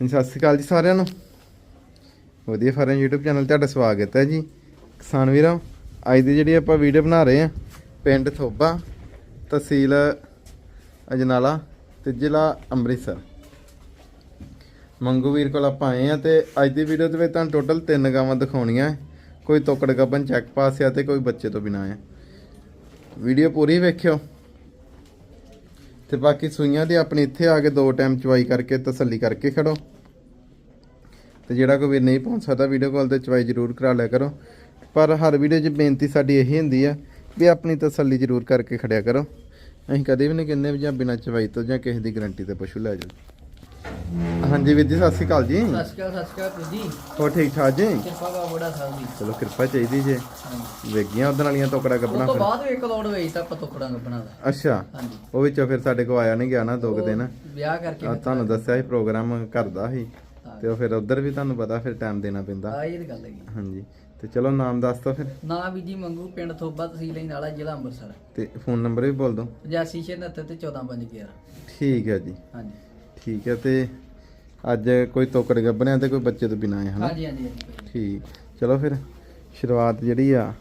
ਹਾਂਜੀ, ਸਤਿ ਸ਼੍ਰੀ ਅਕਾਲ ਜੀ ਸਾਰਿਆਂ ਨੂੰ। ਵਧੀਆ ਫਾਰਮ YouTube ਚੈਨਲ ਤੁਹਾਡਾ ਸਵਾਗਤ ਹੈ ਜੀ। ਕਿਸਾਨ ਵੀਰਾਂ ਅੱਜ ਦੀ ਜਿਹੜੀ ਆਪਾਂ ਵੀਡੀਓ ਬਣਾ ਰਹੇ ਆ ਪਿੰਡ ਥੋਬਾ ਤਹਿਸੀਲ ਅਜਨਾਲਾ ਤੇ ਜ਼ਿਲ੍ਹਾ ਅੰਮ੍ਰਿਤਸਰ। ਮੰਗੂ ਵੀਰ ਕੋਲ ਆਪਾਂ ਆਏ ਆ ਤੇ ਅੱਜ ਦੀ ਵੀਡੀਓ ਦੇ ਵਿੱਚ ਤੁਹਾਨੂੰ ਟੋਟਲ ਤਿੰਨ ਗਾਵਾਂ ਦਿਖਾਉਣੀਆਂ ਕੋਈ ਤੋਕੜ ਗੱਬਨ ਚੈੱਕ ਪਾਸ ਆ ਤੇ ਕੋਈ ਬੱਚੇ ਤੋਂ ਬਿਨਾਂ ਆ ਵੀਡੀਓ ਪੂਰੀ ਵੇਖਿਓ। ਤੇ ਬਾਕੀ ਸੂਈਆਂ ਦੀ ਆਪਣੀ ਇੱਥੇ ਆ ਕੇ ਦੋ ਟਾਈਮ ਚਵਾਈ ਕਰਕੇ ਤਸੱਲੀ ਕਰਕੇ ਖੜੋ। ਤੇ ਜਿਹੜਾ ਕੋਈ ਵੀਰ ਨਹੀਂ ਪਹੁੰਚ ਸਕਦਾ ਵੀਡੀਓ ਕਾਲ ਤੇ ਚਵਾਈ ਜ਼ਰੂਰ ਕਰਾ ਲਿਆ ਕਰੋ। ਪਰ ਹਰ ਵੀਡੀਓ 'ਚ ਬੇਨਤੀ ਸਾਡੀ ਇਹੀ ਹੁੰਦੀ ਆ ਵੀ ਆਪਣੀ ਤਸੱਲੀ ਜ਼ਰੂਰ ਕਰਕੇ ਖੜਿਆ ਕਰੋ। ਅਸੀਂ ਕਦੇ ਵੀ ਨਹੀਂ ਕਹਿੰਦੇ ਵੀ ਜਾਂ ਬਿਨਾਂ ਚਵਾਈ ਤੋਂ ਜਾਂ ਕਿਸੇ ਦੀ ਗਾਰੰਟੀ ਤੇ ਪਸ਼ੂ ਲੈ ਜਾਓ। ਹਾਂਜੀ ਵੀਰ ਜੀ ਸਤਿ ਸ਼੍ਰੀ ਅਕਾਲ ਜੀ। ਸਤਿ ਸ਼੍ਰੀ ਅਕਾਲ ਸਤਿ ਸ਼੍ਰੀ ਅਕਾਲ ਜੀ। ਹੋਰ ਠੀਕ ਠਾਕ ਜੀ? ਕਿਰਪਾ ਬਾ ਬੜਾ ਸਾਹਿਬ ਜੀ ਚਲੋ ਕਿਰਪਾ ਚਾਹੀਦੀ ਜੇ। ਵੇਗੀਆਂ ਉਦੋਂ ਵਾਲੀਆਂ ਉਹ ਗੱਬਣਾ ਤੋਂ ਫਿਰ? ਬਾਅਦ ਵੀ ਇੱਕ ਲੋੜ ਵੇਚ ਤਾਂ ਪਤੋਕੜਾਂ ਗੱਬਣਾ ਦਾ। ਅੱਛਾ। ਹਾਂਜੀ। ਉਹ ਵਿੱਚੋਂ ਫਿਰ ਸਾਡੇ ਕੋਲ ਆਇਆ ਨਹੀਂ ਗਿਆ ਨਾ ਦੋ ਕੁ ਦਿਨ। ਉਹ ਵਿਆਹ ਕਰਕੇ ਤੁਹਾਨੂੰ ਦੱਸਿਆ ਸੀ ਪ੍ਰੋਗਰਾਮ ਕਰਦਾ ਸੀ। ਤੇ ਉਹ ਫਿਰ ਉਧਰ ਵੀ ਤੁਹਾਨੂੰ ਪਤਾ ਫਿਰ ਟਾਈਮ ਦੇਣਾ ਪੈਂਦਾ। ਆ ਇਹ ਤਾਂ ਗੱਲ ਹੈਗੀ। ਹਾਂਜੀ। ਤੇ ਚਲੋ ਨਾਮ ਦੱਸ ਦੋ ਫਿਰ। ਨਾ ਵੀ ਜੀ ਮੰਗੂ ਪਿੰਡ ਥੋਬਾ ਤਹਿਸੀਲ ਨਾਲਾ ਜ਼ਿਲ੍ਹਾ ਅੰਮ੍ਰਿਤਸਰ। ਤੇ ਫੋਨ ਨੰਬਰ ਵੀ ਬੋਲ ਦੋ 8569 ਤੇ 14511 ਠੀਕ ਹੈ ਜੀ। ਹਾਂਜੀ। ਠੀਕ ਹੈ ਤੇ ਅੱਜ ਕੋਈ ਤੋਕੜ ਗੱਬਣਿਆ ਤੇ ਕੋਈ ਬੱਚੇ ਤੋਂ ਬਿਨਾਂ ਹੈ ਹਨਾ? ਹਾਂਜੀ ਹਾਂਜੀ ਹਾਂਜੀ ਠੀਕ। ਚਲੋ ਫਿਰ ਸ਼ੁਰੂਆਤ ਜਿਹੜੀ ਆ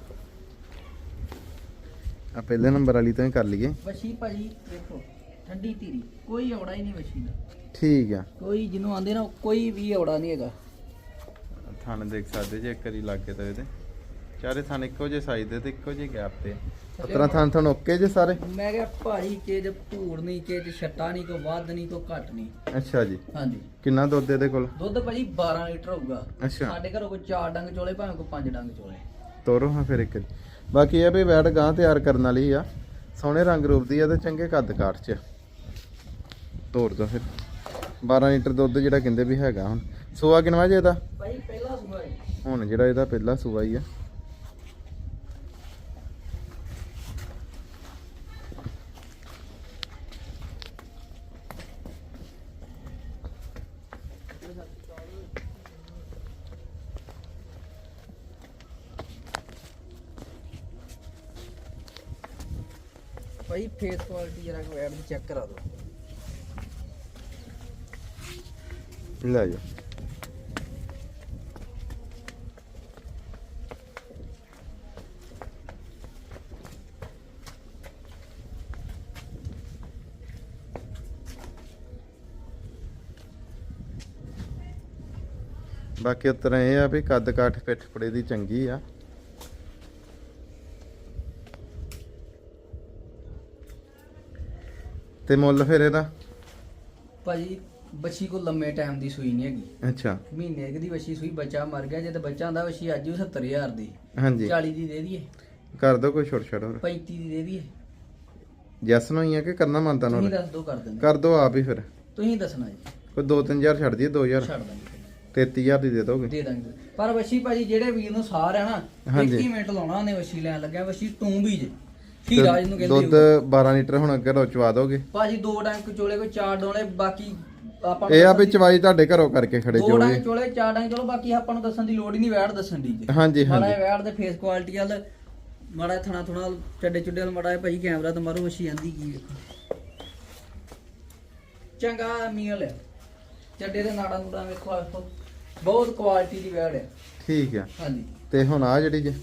ਆ ਪਹਿਲੇ ਨੰਬਰ ਵਾਲੀ ਤੋਂ ਹੀ ਕਰ ਲਈਏ। ਵਸ਼ੀ ਭਾਜੀ ਦੇਖੋ ਠੰਡੀ ਧੀਰੀ। ਕੋਈ ਔੜਾ ਹੀ ਨਹੀਂ ਵਸ਼ੀ ਦਾ। ਠੀਕ ਆ। ਕੋਈ ਜਿਹਨੂੰ ਆਂਦੇ ਨਾ ਕੋਈ ਵੀ ਔੜਾ ਨਹੀਂ ਹੈਗਾ। ਥਣ ਦੇਖ ਸਕਦੇ ਜੇ ਇੱਕ ਵਾਰੀ ਲੱਗੇ ਤਾਂ ਇਹਦੇ। ਚਾਰੇ ਥਣ ਇੱਕੋ ਜਿਹੇ ਸਾਈਜ਼ ਦੇ ਤੇ ਇੱਕੋ ਜਿਹੇ ਗੈਪ ਤੇ। ਅਤਰਾ ਥਣ ਥਣ ਓਕੇ ਜੇ ਸਾਰੇ? ਮੈਂ ਕਿਹਾ ਭਾਜੀ ਕੇ ਜ ਭੂੜ ਨਹੀਂ ਕੇ ਜ ਛੱਟਾ ਨਹੀਂ ਕੋ ਵੱਧ ਨਹੀਂ ਕੋ ਘੱਟ ਨਹੀਂ। ਅੱਛਾ ਜੀ। ਹਾਂਜੀ। ਕਿੰਨਾ ਦੁੱਧ ਇਹਦੇ ਕੋਲ? ਦੁੱਧ ਭਾਜੀ 12 ਲੀਟਰ ਹੋਊਗਾ। ਅੱਛਾ। ਸਾਡੇ ਘਰੋਂ ਕੋਈ 4 ਡੰਗ ਚੋਲੇ ਭਾਵੇਂ ਕੋਈ 5 ਡੰਗ ਚੋਲੇ। ਤੋਰੋ ਹਾਂ ਫਿਰ ਇੱਕ। ਬਾਕੀ ਇਹ ਵੀ ਵੈਟ ਗਾਂ ਤਿਆਰ ਕਰਨ ਵਾਲੀ ਆ। ਸੋਹਣੇ ਰੰਗ ਰੂਪ ਦੀ ਆ ਤੇ ਚੰਗੇ ਕੱਦ ਕਾਠ ਚ ਤੋਰ ਦੋ ਫਿਰ। 12 ਲੀਟਰ ਦੁੱਧ ਜਿਹੜਾ ਕਹਿੰਦੇ ਵੀ ਹੈਗਾ ਹੁਣ। ਸੂਆ ਕਿਨਵਾ ਜੇ ਇਹਦਾ? ਭਾਈ ਪਹਿਲਾ ਸੂਆ ਹੈ। ਹੁਣ ਜਿਹੜਾ ਇਹਦਾ ਪਹਿਲਾ ਸੂਆ ਹੀ ਆ। ਭਾਈ ਫੇਸ ਕੁਆਲਿਟੀ ਜਰਾ ਕੋ ਦੀ ਚੈੱਕ ਕਰਾ ਦਿਓ। ਲੈ ਜਾ। ਬਾਕੀ ਉਤਰਾ ਇਹ ਆ ਵੀ ਕੱਦ ਕਾਠ ਪਿੱਠ ਪੜੇ ਦੀ ਚੰਗੀ ਆ। ਤੇ ਮੁੱਲ ਫਿਰ ਇਹਦਾ? ਭਾਜੀ ਬੱਚੀ ਕੋ ਲੰਮੇ ਟਾਈਮ ਦੀ ਸੂਈ ਨਹੀਂ ਹੈਗੀ। ਅੱਛਾ। ਮਹੀਨੇ ਕੁ ਦੀ ਬੱਚੀ ਸੂਈ ਬੱਚਾ ਮਰ ਗਿਆ ਜੇ ਤੇ ਬੱਚਾ ਹੁੰਦਾ ਬੱਚੀ ਅੱਜ ਵੀ 70000 ਦੀ। ਹਾਂਜੀ। 40 ਦੀ ਦੇ ਦਈਏ। ਕਰ ਦੋ ਕੋਈ ਛੋਟ ਛੋਟ ਹੋਰ। 35 ਦੀ ਦੇ ਦਈਏ। ਜੈਸ ਨੂੰ ਹੀ ਆ ਕਿ ਕਰਨਾ ਮੰਨਤਾ ਤੁਸੀਂ ਨੂੰ ਦੱਸ ਦੋ ਕਰ ਦਿੰਦੇ ਕਰ ਦੋ ਆਪ ਹੀ ਫਿਰ। ਤੁਸੀਂ ਦੱਸਣਾ ਜੀ। ਕੋਈ 2-3000 ਛੱਡ ਦਈਏ 2000 ਛੱਡ ਦਾਂਗੇ 33000 ਦੀ ਦੇ ਦੋਗੇ। ਦੇ ਦਾਂਗੇ। ਪਰ ਬੱਚੀ ਭਾਜੀ ਜਿਹੜੇ ਵੀਰ ਨੂੰ ਸਾਰ ਹੈ ਨਾ ਹਾਂਜੀ। 21 ਮਿੰਟ ਲਾਉਣਾ ਉਹਨੇ ਬੱਚੀ ਲੈਣ ਲੱਗਿਆ। ਬੱਚੀ ਤੂੰ ਵੀ ਜੇ ਕਹਿੰਦੇ ਦੁੱਧ ਹੋ। 12 ਲੀਟਰ ਹੁਣ ਅੱਗੇ ਚਵਾ ਦੋਗੇ। ਭਾਜੀ ਦੋ ਡੰਗ ਚੋਲੇ ਕੋਈ ਚਾਰ ਡੋਲੇ ਬਾਕੀ ਆਪਾਂ ਇਹ ਆ ਵੀ ਚਵਾਈ ਤੁਹਾਡੇ ਘਰੋਂ ਕਰਕੇ ਖੜੇ ਦੋ ਡੰਗ ਚੋਲੇ ਚਾਰ ਡੰਗ ਚਲੋ ਬਾਕੀ ਆਪਾਂ ਨੂੰ ਦੱਸਣ ਦੀ ਲੋੜ ਹੀ ਨਹੀਂ ਵੈੜ ਦੱਸਣ ਦੀ ਜੀ। ਹਾਂਜੀ ਮਾੜਾ ਹਾਂਜੀ ਜਿਹਾ ਵੈੜ ਦੇ ਫੇਸ ਕੁਆਲਿਟੀ ਵਾਲ ਮਾੜਾ ਜਿਹਾ ਥਣਾ ਥੁਣਾ ਚੱਡੇ ਚੁੱਡੇ ਵਾਲ ਮਾੜਾ ਜਿਹਾ ਭਾਜੀ ਕੈਮਰਾ ਤੇ ਮਾਰੋ ਮੱਛੀ ਆਂਦੀ ਕੀ ਵੇਖੋ। ਚੰਗਾ ਮੀਲ ਹੈ। ਚੱਡੇ ਦੇ ਨਾੜਾਂ ਨੂੜਾਂ ਵੇਖੋ ਬਹੁਤ ਕੁਆਲਿਟੀ ਦੀ ਵੈੜ ਹੈ। ਠੀਕ ਆ ਹਾਂਜੀ। ਤੇ ਹੁਣ ਆ ਜਿਹੜੀ ਜੇ।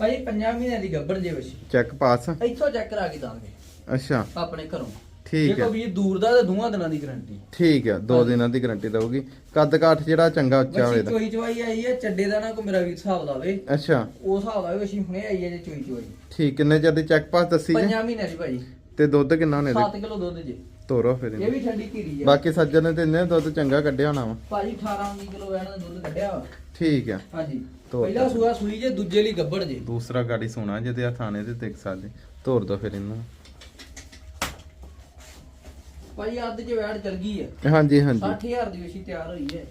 ਭਾਜੀ ਪੰਜਾਂ ਮਹੀਨਿਆਂ ਦੀ ਗੱਭਣ ਜੇ ਵਸ਼ੀ ਚੈੱਕ ਪਾਸ ਇੱਥੋਂ ਚੈੱਕ ਕਰਾ ਕੇ ਦਾਂਗੇ ਅੱਛਾ। ਆਪਣੇ ਘਰੋਂ। ਠੀਕ ਜੇ ਹੈ। ਕੋਈ ਵੀ ਦੂਰ ਦਾ ਤੇ ਦੋਵਾਂ ਦਿਨਾਂ ਦੀ ਗਾਰੰਟੀ ਠੀਕ ਆ ਦੋ ਦਿਨਾਂ ਦੀ ਗਾਰੰਟੀ ਦਊਗੀ। ਕੱਦ ਕਾਠ ਜਿਹੜਾ ਚੰਗਾ ਉੱਚਾ ਹੋਵੇ ਦਾ ਚੋਈ ਚਵਾਈ ਆਈ ਹੈ ਚੱਡੇ ਦਾ ਨਾ ਕੋ ਮੇਰਾ ਵੀ ਹਿਸਾਬ ਲਾਵੇ ਅੱਛਾ। ਉਹ ਹਿਸਾਬ ਲਾਵੇ ਵਸ਼ੀ ਹੁਣੇ ਆਈ ਹੈ ਜੇ ਚੋਈ ਚਵਾਈ। ਠੀਕ ਕਿੰਨੇ ਚਿਰ ਦੀ ਚੈੱਕ ਪਾਸ ਦੱਸੀ ਜੇ ਪੰਜਾਂ ਮਹੀਨਿਆਂ ਦੀ ਭਾਜੀ ਤੇ ਦੁੱਧ ਕਿੰਨਾ ਉਹਨੇ 7 ਕਿਲੋ ਦੁੱਧ ਜੇ। ਤੋਰੋ ਫਿਰ ਇਹ ਇਹਨੂੰ। ਵੀ ਠੰਡੀ ਧੀਰੀ ਹੈ ਬਾਕੀ ਸੱਜਣ ਨੇ ਤੇ ਇੰਨੇ ਦੁੱਧ ਚੰਗਾ ਕੱਢਿਆ ਹੋਣਾ ਵਾ। ਭਾਜੀ 18 19 ਕਿਲੋ ਵੈਣ ਦਾ ਦੁੱਧ ਕੱਢਿਆ ਵਾ। ਠੀਕ ਆ। ਹਾਂਜੀ। ਪਹਿਲਾ ਸੂਆ ਸੂਈ ਜੇ ਦੂਜੇ ਲਈ ਗੱਬੜ ਜੇ। ਦੂਸਰਾ ਗਾੜੀ ਸੋਨਾ ਜਿਹਦੇ ਆ ਥਾਣੇ ਤੇ ਦੇਖ ਸਕਦੇ ਤੋਰ ਦੋ ਫਿਰ ਇਹਨੂੰ। ਭਾਜੀ ਅੱਧ ਚ ਵੈੜ ਚਲ ਗਈ ਹੈ ਹਾਂਜੀ ਹਾਂਜੀ। 60000 ਦੀ ਵਸ਼ੀ ਤਿਆਰ ਹੋਈ ਹੈ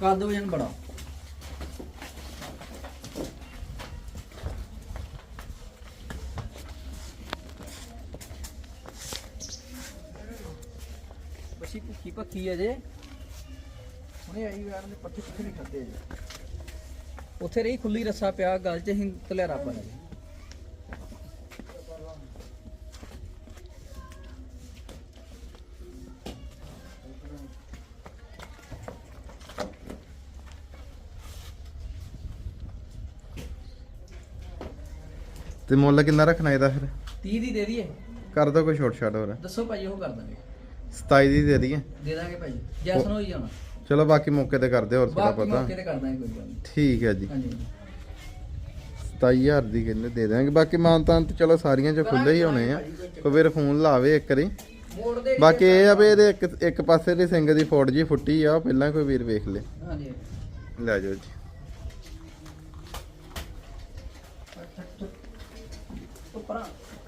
ਕੱਦ ਵਜਨ ਬੜਾ। ਸੁੱਕੀ ਹੈ ਜੇ। ਹੁਣੇ ਆਈ ਯਾਰ ਨੇ ਪੱਠੇ ਪੁੱਠੇ ਨਹੀਂ ਖਾਦੇ ਜੇ ਉੱਥੇ ਰਹੀ ਖੁੱਲੀ ਰੱਸਾ ਪਿਆ ਗੱਲ 'ਚ ਹਿੰਦ ਤਲੇਰਾ ਪਾ ਜੀ ਤੇ ਮੁੱਲ ਕਿੰਨਾ ਰੱਖਣਾ ਇਹਦਾ ਫਿਰ? 30 ਦੀ ਦੇ ਦਈਏ। ਕਰ ਦੋ ਕੋਈ ਛੋਟ ਛਾਟ ਹੋਰ। ਦੱਸੋ ਭਾਈ ਉਹ ਕਰ ਦਾਂਗੇ। 27 ਦੀ ਦੇ ਦਈਏ। ਦੇ ਦਾਂਗੇ ਭਾਜੀ ਜੈਸਨ ਹੋਈ ਜਾਣਾ। ਚਲੋ ਬਾਕੀ ਮੌਕੇ ਤੇ ਕਰਦੇ ਹੋਰ ਥੋੜਾ ਬਾਕੀ ਪਤਾ। ਮੌਕੇ ਤੇ ਕਰ ਦਾਂਗੇ ਕੋਈ ਗੱਲ ਨਹੀਂ ਠੀਕ ਹੈ ਜੀ। ਹਾਂਜੀ। 27000 ਦੀ ਕਹਿੰਦੇ ਦੇ ਦਾਂਗੇ। ਬਾਕੀ ਮਾਨਤਾਂ ਤੇ ਚਲੋ ਸਾਰੀਆਂ ਚ ਖੁੱਲੇ ਹੀ ਹੋਣੇ ਆ। ਕੋਈ ਵੀਰ ਫੋਨ ਲਾਵੇ ਇੱਕ ਵਾਰੀ। ਮੋੜ ਦੇ ਬਾਕੀ ਇਹ ਆ ਵੀ ਇਹਦੇ ਇੱਕ ਇੱਕ ਪਾਸੇ ਦੀ ਸਿੰਘ ਦੀ ਫੋਟ ਜੀ ਫੁੱਟੀ ਆ ਉਹ ਪਹਿਲਾਂ ਕੋਈ ਵੀਰ ਵੇਖ ਲੇ। ਹਾਂਜੀ। ਲੈ ਜਾਓ ਜੀ। ਉੱਪਰਾਂ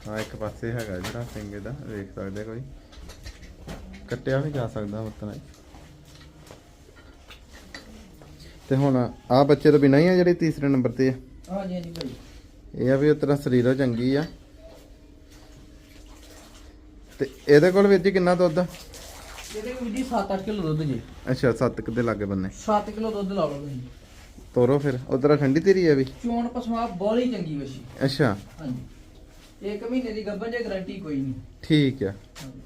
ਹਾਂ ਇੱਕ ਪਾਸੇ ਹੈਗਾ ਜਿਹੜਾ ਸਿੰਘ ਦਾ ਵੇਖ ਸਕਦੇ ਕੋਈ। ਕੱਟਿਆ ਵੀ ਜਾ ਸਕਦਾ ਮਤਨਾ ਤੇ ਹੁਣ ਆ ਬੱਚੇ ਤੋਂ ਬਿਨਾਂ ਹੀ ਆ ਜਿਹੜੀ ਤੀਸਰੇ ਨੰਬਰ ਤੇ ਆ? ਹਾਂਜੀ ਹਾਂਜੀ ਇਹ ਆ ਵੀ ਉਹ ਤਰ੍ਹਾਂ ਸਰੀਰੋਂ ਚੰਗੀ ਆ। ਤੇ ਇਹਦੇ ਕੋਲ ਵੀਰ ਜੀ ਕਿੰਨਾ ਦੁੱਧ? ਆ? ਇਹਦੇ ਵਿੱਚ ਜੀ 7-8 ਕਿਲੋ ਦੁੱਧ ਜੀ। ਅੱਛਾ 7 ਕੁ ਦੇ ਲਾਗੇ ਬੰਨੇ। 7 ਕਿਲੋ ਦੁੱਧ ਲਾ ਲਓ ਤੁਸੀਂ। ਤੋਰੋ ਫਿਰ। ਉਧਰ ਠੰਡੀ ਤੇਰੀ ਆ ਵੀ? ਚੋਣ ਪਸਮਾ ਬੋਲੀ ਚੰਗੀ ਵਸ਼ੀ ਅੱਛਾ। ਹਾਂਜੀ। ਇੱਕ ਮਹੀਨੇ ਦੀ ਗੱਭਣ ਜੇ ਗਾਰੰਟੀ ਕੋਈ ਨਹੀਂ। ਠੀਕ ਆ ਹਾਂਜੀ।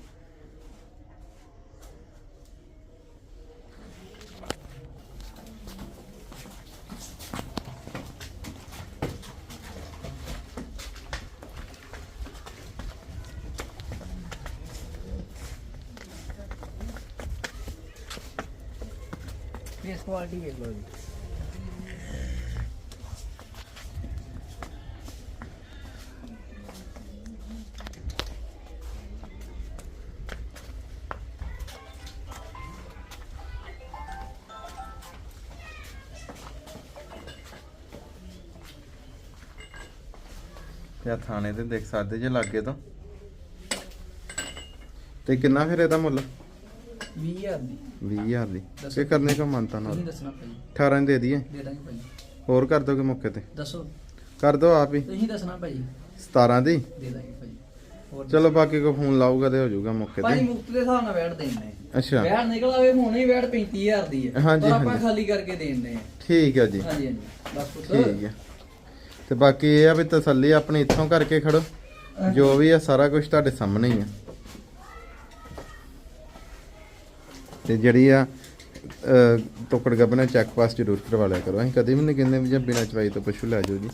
ਫੇਸ ਕੁਆਲਿਟੀ ਵੇਖ ਲਓ ਜੀ। ਤੇ ਥਾਣੇ ਤੇ ਦੇਖ ਸਕਦੇ ਜੇ ਲਾਗੇ ਤਾਂ। ਤੇ ਕਿੰਨਾ ਫਿਰ ਇਹਦਾ ਮੁੱਲ? 20000 ਦੀ। 20000 ਦੀ। ਦੱਸੋ। ਕੀ ਕਰਨੇ ਕੋ ਮੰਨਤਾ ਤੁਸੀਂ ਨਾਲ ਦੱਸਣਾ ਭਾਈ 18 ਦੇ ਦਈਏ? ਦੇ ਦਾਂਗੇ ਭਾਈ ਹੋਰ ਕਰ ਦੋਗੇ ਮੌਕੇ ਤੇ? ਦੱਸੋ। ਕਰ ਦੋ ਆਪ ਹੀ। ਤੁਸੀਂ ਦੱਸਣਾ ਭਾਈ 17 ਦੀ? ਦੇ ਦਾਂਗੇ ਭਾਈ ਹੋਰ ਚਲੋ ਬਾਕੀ ਕੋ ਫੋਨ ਲਾਊਗਾ ਤੇ ਹੋ ਜਾਊਗਾ ਮੌਕੇ ਭਾਈ ਤੇ ਮੁਕਤ ਦੇ ਹਿਸਾਬ ਨਾਲ ਵੈਟ ਦੇਣੇ ਅੱਛਾ। ਵੈਟ ਨਿਕਲ ਆਵੇ ਹੁਣੇ ਹੀ ਵੈਟ 35000 ਦੀ ਹੈ। ਹਾਂਜੀ, ਪਰ ਆਪਾਂ ਹਾਂਜੀ। ਖਾਲੀ ਕਰਕੇ ਦੇਣੇ ਆ। ਠੀਕ ਹੈ ਜੀ। ਹਾਂਜੀ ਹਾਂਜੀ। ਬਸ ਪੁੱਤ। ਠੀਕ ਹੈ ਤੇ ਬਾਕੀ ਇਹ ਆ ਵੀ ਤਸੱਲੀ ਆਪਣੀ ਇੱਥੋਂ ਕਰਕੇ ਖੜੋ। ਜੋ ਵੀ ਆ ਸਾਰਾ ਕੁਝ ਤੁਹਾਡੇ ਸਾਹਮਣੇ ਹੀ ਆ। ਤੇ ਜਿਹੜੀ ਆ ਅਹ, ਟੋਕੜ ਗੱਬਨਾ ਚੈੱਕ ਪਾਸ ਜ਼ਰੂਰ ਕਰਵਾ ਲਿਆ ਕਰੋ। ਅਸੀਂ ਕਦੇ ਵੀ ਨਹੀਂ ਕਹਿੰਦੇ ਵੀ ਜਾਂ ਬਿਨਾਂ ਚਵਾਈ ਤੋਂ ਪਸ਼ੂ ਲੈ ਜਾਓ ਜੀ।